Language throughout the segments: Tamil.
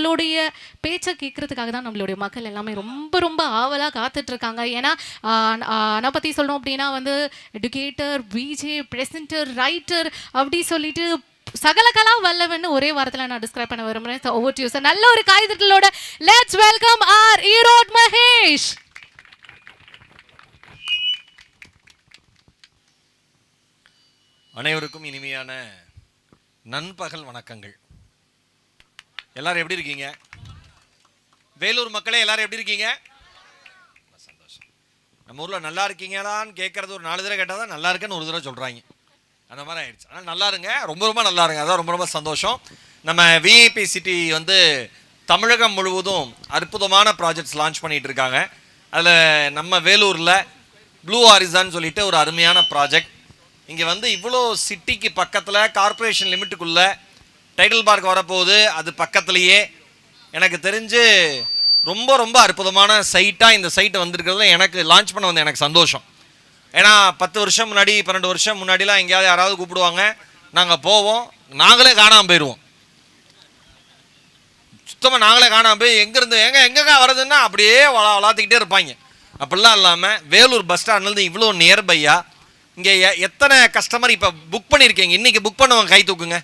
உங்களுடைய பேச்சை கேட்கறதுக்காக தான் நம்மளுடைய மக்கள் எல்லாமே ரொம்ப ரொம்ப ஆவலாக காத்துட்டு இருக்காங்க ஏன்னா நான் பற்றி சொல்லணும் அப்படின்னா வந்து எடுகேட்டர் பிஜே பிரசன்டர் ரைட்டர் அப்படி சொல்லிட்டு சகல கலா வல்லவன்னு ஒரே வாரத்தில் நான் டிஸ்கிரைப் பண்ண விரும்புகிறேன் ஓவர் டு சார் நல்ல ஒரு காய்தட்டலோட let's welcome our Erode Mahesh அனைவருக்கும் இனிமையான நண்பகல் வணக்கங்கள். எல்லாரும் எப்படி இருக்கீங்க? வேலூர் மக்களே எல்லாரும் எப்படி இருக்கீங்க? சந்தோஷம் நம்ம ஊரில் நல்லா இருக்கீங்களான்னு கேட்குறது ஒரு நாலு தடவை கேட்டால் தான் நல்லா இருக்குன்னு ஒரு தடவை சொல்கிறாங்க அந்த மாதிரி ஆயிடுச்சு. ஆனால் நல்லா இருங்க. ரொம்ப ரொம்ப நல்லா இருங்க. அதான் ரொம்ப ரொம்ப சந்தோஷம். நம்ம விஐபி சிட்டி வந்து தமிழகம் முழுவதும் அற்புதமான ப்ராஜெக்ட்ஸ் லான்ச் பண்ணிட்டு இருக்காங்க. அதில் நம்ம வேலூரில் ப்ளூ ஆரிசான்னு சொல்லிட்டு ஒரு அருமையான ப்ராஜெக்ட் இங்கே வந்து இவ்வளோ சிட்டிக்கு பக்கத்தில் கார்ப்பரேஷன் லிமிட்டுக்குள்ளே டைட்டில் பார்க் வரப்போகுது. அது பக்கத்துலேயே. எனக்கு தெரிஞ்சு ரொம்ப ரொம்ப அற்புதமான சைட்டாக இந்த சைட்டு வந்திருக்கிறதுல எனக்கு லான்ச் பண்ண வந்து எனக்கு சந்தோஷம். ஏன்னா பத்து வருஷம் முன்னாடி பன்னெண்டு வருஷம் முன்னாடிலாம் எங்கேயாவது யாராவது கூப்பிடுவாங்க. நாங்கள் போவோம். நாங்களே காணாமல் போயிடுவோம் சுத்தமாக நாங்களே காணாமல் போய் எங்கேருந்து எங்கே எங்கக்கா வருதுன்னா அப்படியே வளா வளர்த்துக்கிட்டே இருப்பாங்க. அப்படிலாம் இல்லாமல் வேலூர் பஸ் ஸ்டாண்ட்லேருந்து இவ்வளோ நியர்பையாக இங்கே எத்தனை கஸ்டமர் இப்போ புக் பண்ணியிருக்கீங்க இன்றைக்கி புக் பண்ணவங்க கை தூக்குங்க.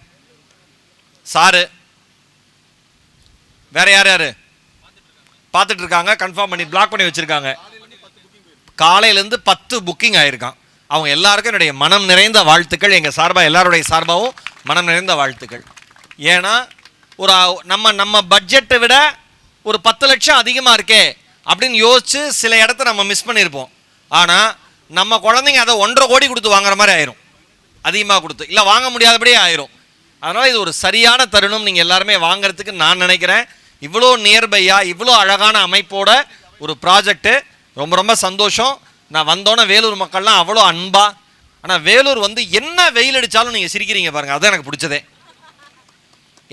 சாரு. வேற யார் யார்? பார்த்துட்டு இருக்காங்க கன்ஃபார்ம் பண்ணி பிளாக் பண்ணி வச்சுருக்காங்க. காலையிலேருந்து பத்து புக்கிங் ஆயிருக்கான். அவங்க எல்லாருக்கும் என்னுடைய மனம் நிறைந்த வாழ்த்துக்கள். எங்கள் சார்பாக எல்லாருடைய சார்பாகவும் மனம் நிறைந்த வாழ்த்துக்கள். ஏன்னா ஒரு நம்ம நம்ம பட்ஜெட்டை விட ஒரு பத்து லட்சம் அதிகமாக இருக்கே அப்படின்னு யோசிச்சு சில இடத்த நம்ம மிஸ் பண்ணியிருப்போம் ஆனால் நம்ம குழந்தைங்க அதை ஒன்றரை கோடி கொடுத்து வாங்குற மாதிரி ஆயிரும். அதிகமாக கொடுத்து. இல்லை வாங்க முடியாதபடியே ஆயிரும். அதனால் இது ஒரு சரியான தருணம். நீங்கள் எல்லாருமே வாங்கிறதுக்கு நான் நினைக்கிறேன். இவ்வளோ நியர்பையாக இவ்வளோ அழகான அமைப்போட ஒரு ப்ராஜெக்ட்டு ரொம்ப ரொம்ப சந்தோஷம். நான் வந்தோன்னே வேலூர் மக்கள்லாம் அவ்வளோ அன்பா. ஆனால் வேலூர் வந்து என்ன வெயில் அடித்தாலும் நீங்கள் சிரிக்கிறீங்க பாருங்கள் அதான் எனக்கு பிடிச்சதே.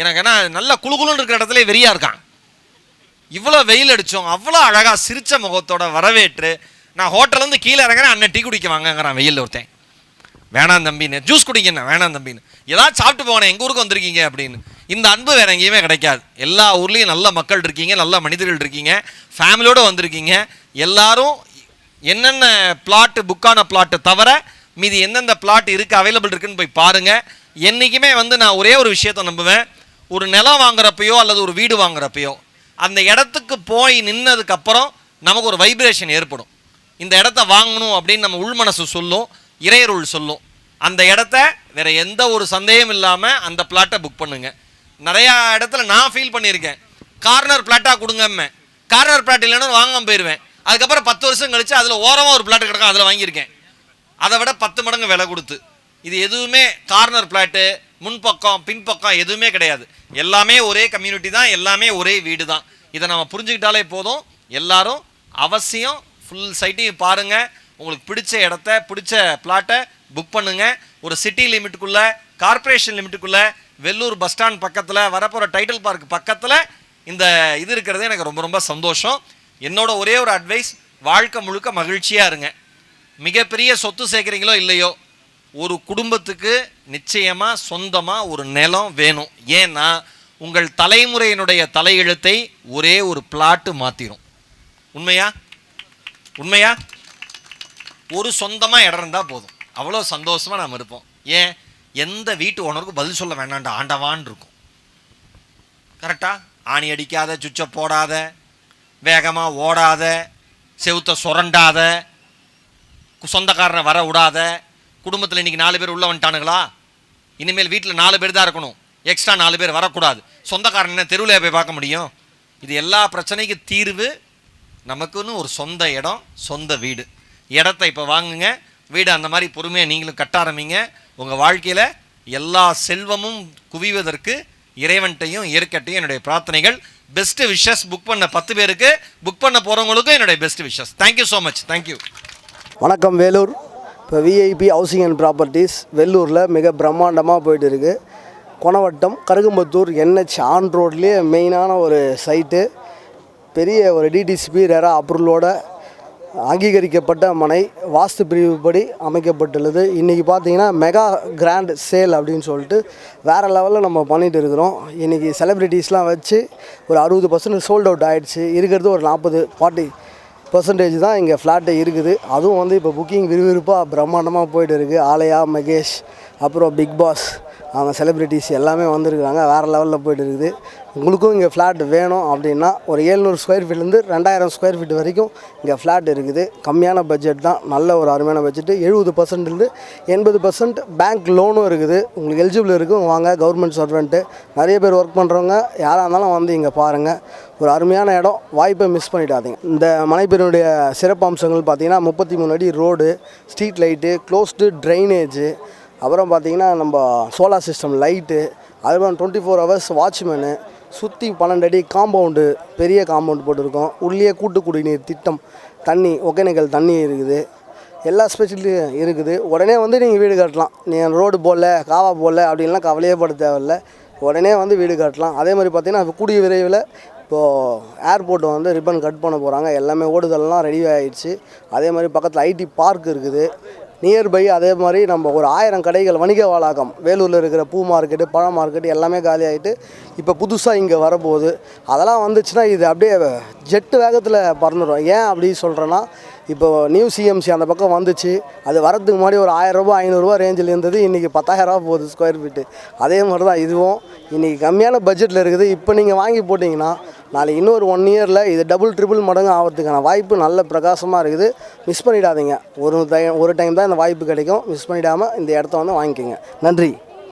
எனக்கு ஏன்னா நல்ல குளுகுலுன்னு இருக்கிற இடத்துல வெறியாக இருக்கான். இவ்வளோ வெயில் அடித்தோம் அவ்வளோ அழகாக சிரித்த முகத்தோட வரவேற்று. நான் ஹோட்டல்லேருந்து கீழே இறங்குறேன். அண்ணன் டீ குடிக்க வாங்கங்கிறான். வெயில் ஒருத்தன். வேணாம் தம்பின்னு. ஜூஸ் குடிங்கண்ணே வேணாம் தம்பின்னு. ஏதாவது சாப்பிட்டு போனேன் எங்கள் ஊருக்கு வந்திருக்கீங்க அப்படின்னு. இந்த அன்பு வேறு எங்கேயுமே கிடைக்காது. எல்லா ஊர்லேயும் நல்ல மக்கள் இருக்கீங்க நல்ல மனிதர்கள் இருக்கீங்க ஃபேமிலியோடு வந்திருக்கீங்க. எல்லாரும் என்னென்ன பிளாட்டு புக்கான பிளாட்டு தவிர மீதி எந்தெந்த பிளாட் இருக்குது அவைலபிள் இருக்குன்னு போய் பாருங்கள் என்றைக்குமே வந்து நான் ஒரே ஒரு விஷயத்தை நம்புவேன். ஒரு நிலம் வாங்குறப்பையோ அல்லது ஒரு வீடு வாங்குறப்பையோ அந்த இடத்துக்கு போய் நின்னதுக்கப்புறம் நமக்கு ஒரு வைப்ரேஷன் ஏற்படும். இந்த இடத்த வாங்கணும் அப்படின்னு நம்ம உள்மனசு சொல்லும். இறையருள் சொல்லும். அந்த இடத்த வேற எந்த ஒரு சந்தேகம் இல்லாமல் அந்த பிளாட்டை புக் பண்ணுங்க. நிறையா இடத்துல நான் ஃபீல் பண்ணியிருக்கேன். கார்னர் பிளாட்டாக கொடுங்கம்ம. கார்னர் பிளாட் இல்லைன்னா வாங்காமல் போயிடுவேன் அதுக்கப்புறம் பத்து வருஷம் கழித்து அதில் ஓரமாக ஒரு பிளாட் கிடக்கும் அதில் வாங்கியிருக்கேன். அதை விட பத்து மடங்கு விலை கொடுத்து. இது எதுவுமே கார்னர் பிளாட்டு முன்பக்கம் பின்பக்கம் எதுவுமே கிடையாது. எல்லாமே ஒரே கம்யூனிட்டி தான் எல்லாமே ஒரே வீடு தான். இதை நம்ம புரிஞ்சுக்கிட்டாலே போதும். எல்லாரும் அவசியம் ஃபுல் சைட்டையும் பாருங்கள் உங்களுக்கு பிடிச்ச இடத்த பிடிச்ச பிளாட்டை புக் பண்ணுங்க. ஒரு சிட்டி லிமிட்டுக்குள்ள கார்ப்பரேஷன் லிமிட்டுக்குள்ள வெள்ளூர் பஸ் ஸ்டாண்ட் பக்கத்தில் வரப்போகிற டைட்டில் பார்க் பக்கத்தில் இந்த இது இருக்கிறது எனக்கு ரொம்ப ரொம்ப சந்தோஷம். என்னோட ஒரே ஒரு அட்வைஸ் வாழ்க்கை முழுக்க மகிழ்ச்சியாக இருங்க. மிகப்பெரிய சொத்து சேர்க்குறீங்களோ இல்லையோ ஒரு குடும்பத்துக்கு நிச்சயமாக சொந்தமாக ஒரு நிலம் வேணும். ஏன்னா உங்கள் தலைமுறையினுடைய தலையெழுத்தை ஒரே ஒரு பிளாட்டு மாற்றிடும் உண்மையா? உண்மையா? ஒரு சொந்தமாக இடம் இருந்தால் போதும். அவ்வளோ சந்தோஷமாக நாம் இருப்போம். ஏன்? எந்த வீட்டு ஓனருக்கும் பதில் சொல்ல வேண்டாம்டா. ஆண்டவான் இருக்கும். கரெக்டாக ஆணி அடிக்காத சுவிட்சை போடாத வேகமாக ஓடாத செவுத்த சுரண்டாத சொந்தக்காரனை வர விடாத குடும்பத்தில் இன்னைக்கு நாலு பேர் உள்ள வந்துட்டானுங்களா? இனிமேல் வீட்டில் நாலு பேர் தான் இருக்கணும். எக்ஸ்ட்ரா நாலு பேர் வரக்கூடாது. சொந்தக்காரன் என்ன தெருவில் போய் பார்க்க முடியும்? இது எல்லா பிரச்சனைக்கு தீர்வு நமக்குன்னு ஒரு சொந்த இடம் சொந்த வீடு. இடத்த இப்போ வாங்குங்க. வீடு அந்த மாதிரி பொறுமையாக நீங்களும் கட்ட ஆரம்பிங்க. உங்கள் வாழ்க்கையில் எல்லா செல்வமும் குவிவதற்கு இறைவன்ட்டையும் இயற்கட்டையும் என்னுடைய பிரார்த்தனைகள். பெஸ்ட் விஷஸ் புக் பண்ண பத்து பேருக்கு. புக் பண்ண போகிறவங்களுக்கும் என்னுடைய best wishes thank you so much thank you வணக்கம் வேலூர். இப்போ விஐபி ஹவுசிங் அண்ட் ப்ராப்பர்ட்டிஸ் வெள்ளூரில் மிக பிரம்மாண்டமாக போயிட்டு இருக்குது கொணவட்டம் கருகம்பத்தூர் என்ஹெச் ஆன் ரோட்லேயே மெயினான ஒரு சைட்டு பெரிய ஒரு டிடிசிபி ரெரா அப்ரூவலோட அங்கீகரிக்கப்பட்ட மனை வாஸ்து பிரிவுப்படி அமைக்கப்பட்டுள்ளது. இன்றைக்கி பார்த்தீங்கன்னா மெகா கிராண்ட் சேல் அப்படின்னு சொல்லிட்டு வேறு லெவலில் நம்ம பண்ணிகிட்டு இருக்கிறோம். இன்றைக்கி செலிப்ரிட்டிஸ்லாம் வச்சு ஒரு அறுபது பர்சன்ட் சோல்ட் அவுட் ஆகிடுச்சு இருக்கிறது ஒரு நாற்பது ஃபார்ட்டி பர்சன்டேஜ் தான் இங்கே ஃப்ளாட்டு இருக்குது. அதுவும் வந்து இப்போ புக்கிங் விறுவிறுப்பாக பிரம்மாண்டமாக போயிட்டு இருக்குது ஆலயா மகேஷ் அப்புறம் பிக் பாஸ் அவங்க செலிப்ரிட்டிஸ் எல்லாமே வந்திருக்காங்க வேறு லெவலில் போயிட்டு இருக்குது உங்களுக்கும் இங்கே ஃப்ளாட் வேணும் அப்படின்னா ஒரு ஏழ்நூறு ஸ்கொயர் ஃபீட்லேருந்து ரெண்டாயிரம் ஸ்கொயர் ஃபீட் வரைக்கும் இங்கே ஃப்ளாட் இருக்குது. கம்மியான பட்ஜெட் தான். நல்ல ஒரு அருமையான பட்ஜெட்டு எழுபது பர்சன்ட்லேருந்து எண்பது பர்சன்ட் பேங்க் லோனும் இருக்குது. உங்களுக்கு எலிஜிபிள் இருக்கும். வாங்க கவர்மெண்ட் சர்வெண்ட்டு நிறைய பேர் ஒர்க் பண்ணுறவங்க யாராக இருந்தாலும் வந்து இங்கே பாருங்கள் ஒரு அருமையான இடம். வாய்ப்பை மிஸ் பண்ணிடாதீங்க. இந்த மலைப்பெருனுடைய சிறப்பு அம்சங்கள் பார்த்தீங்கன்னா முப்பத்தி மூணு அடி road street light closed drainage அப்புறம் பார்த்திங்கன்னா நம்ம சோலார் சிஸ்டம் லைட்டு அதுமாதிரி டுவெண்ட்டி ஃபோர் ஹவர்ஸ் வாட்ச்மேனு சுற்றி பன்னெண்டு அடி காம்பவுண்டு பெரிய காம்பவுண்ட் போட்டிருக்கோம். உள்ளே கூட்டு குடிநீர் திட்டம் தண்ணி ஒகேனக்கல் தண்ணி இருக்குது. எல்லா ஸ்பெஷலிட்டியும் இருக்குது. உடனே வந்து நீங்கள் வீடு கட்டலாம். நீங்கள் ரோடு போடல காவா போடல அப்படின்லாம் கவலையே பட தேவையில்ல. உடனே வந்து வீடு கட்டலாம். அதே மாதிரி பார்த்தீங்கன்னா கூடிய விரைவில் இப்போது ஏர்போர்ட் வந்து ரிப்பன் கட் பண்ண போகிறாங்க எல்லாமே ஓடுதல்லாம் ரெடி ஆகிடுச்சு அதே மாதிரி பக்கத்தில் ஐடி பார்க் இருக்குது. நியர்பை அதே மாதிரி நம்ம ஒரு ஆயிரம் கடைகள் வணிக வளாகம் வேலூரில் இருக்கிற பூ மார்க்கெட்டு பழ மார்க்கெட்டு எல்லாமே காலி ஆகிட்டு இப்போ புதுசாக இங்கே வரப்போகுது. அதெல்லாம் வந்துச்சுன்னா இது அப்படியே ஜெட்டு வேகத்தில் பறந்துடும் ஏன் அப்படி சொல்கிறேன்னா இப்போ நியூ சிஎம்சி அந்த பக்கம் வந்துச்சு. அது வரதுக்கு முன்னாடி ஒரு ஆயிரரூபா ஐநூறுரூவா ரேஞ்சில் இருந்தது. இன்றைக்கி பத்தாயிரரூபா போகுது ஸ்கொயர் ஃபீட்டு அதே மாதிரி தான் இதுவும். இன்றைக்கி கம்மியான பட்ஜெட்டில் இருக்குது. இப்போ நீங்கள் வாங்கி போட்டிங்கன்னா நாளைக்கு இன்னொரு ஒன் இயரில் இது டபுள் ட்ரிபிள் மடங்கு ஆகிறதுக்கான வாய்ப்பு நல்ல பிரகாசமாக இருக்குது. மிஸ் பண்ணிடாதீங்க. ஒரு டைம் ஒரு டைம் தான் இந்த வாய்ப்பு கிடைக்கும். மிஸ் பண்ணிடாமல் இந்த இடத்த வந்து வாங்கிக்கோங்க. நன்றி.